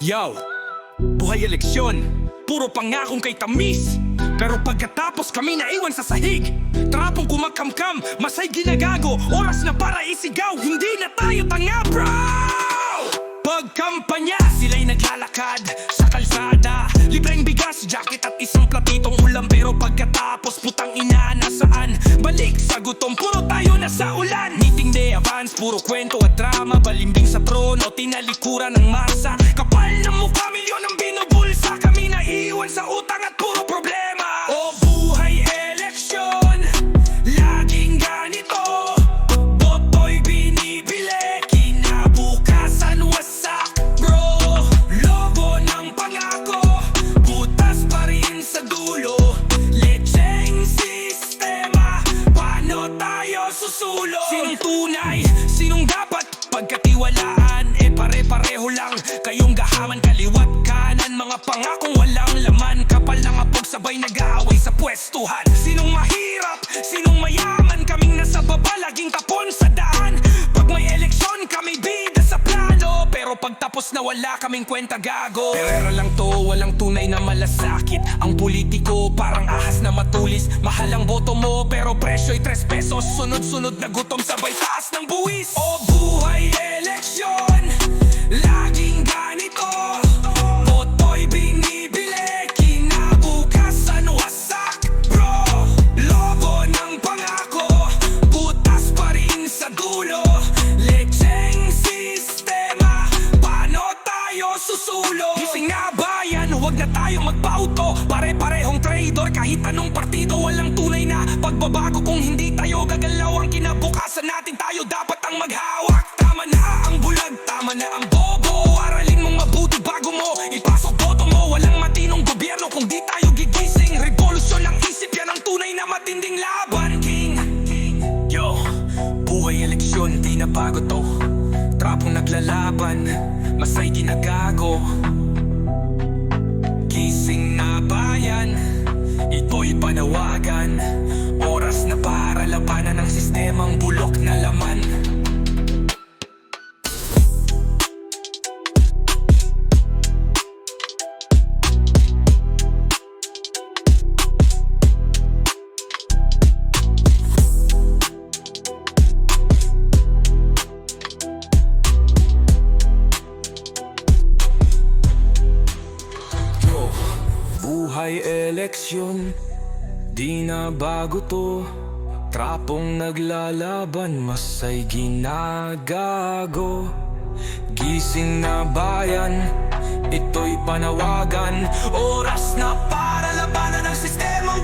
Yo, buhay eleksyon. Puro pangakong kay tamis. Pero pagkatapos kami naiwan sa sahig Trapong kumakamkam, masay ginagago Oras na para isigaw, hindi na tayo tanga bro! Pagkampanya, sila'y naglalakad sa kalsada. Libreng bigas, jacket at isang platitong ulam. Pero pagkatapos putang ina nasaan? Balik sa gutom, puro tayo nasa ulan advance, puro kwento at drama Balimbing sa trono, tinalikuran ng masa Kapal ng mukha, milyon ang binubulsa Kami naiwan sa utang at puro problema tayo susulo? Sinong tunay? Sinong dapat pagkatiwalaan? E pare-pareho lang Kayong gahaman kaliwat kanan Mga pangakong walang laman Kapal ng apog sabay nag-aaway sa pwestuhan Sinong mahirap? Sinong Pero pagtapos na wala kaming kwenta gago. Perera lang to, walang tunay na malasakit. Ang politiko parang ahas na matulis. Mahal ang boto mo pero presyo'y 3 pesos. Sunod-sunod na gutom sabay taas ng buwis. O buhay eleksyon Laging susulo? Gising na bayan, huwag na tayo magpauto. Pare-parehong traitor kahit anong partido Walang tunay na pagbabago. Kung hindi tayo gagalaw Ang kinabukasan natin tayo dapat ang maghawak. Tama na ang bulag, tama na ang bobo. Aralin mong mabuti bago mo ipasok boto mo. Walang matinong gobyerno kung di tayo gigising. Revolusyon ang isip, yan ang tunay na matinding laban. King, Yo, buhay eleksyon, di na bago to Trapong naglalaban, masay ginagago. Gising na bayan, ito'y panawagan. Oras na para labanan ang sistemang bulok na laman Buhay eleksyon, di na bago to. Trapong naglalaban, masay ginagago. Gising na bayan, ito'y panawagan. Oras na para labanan ang sistema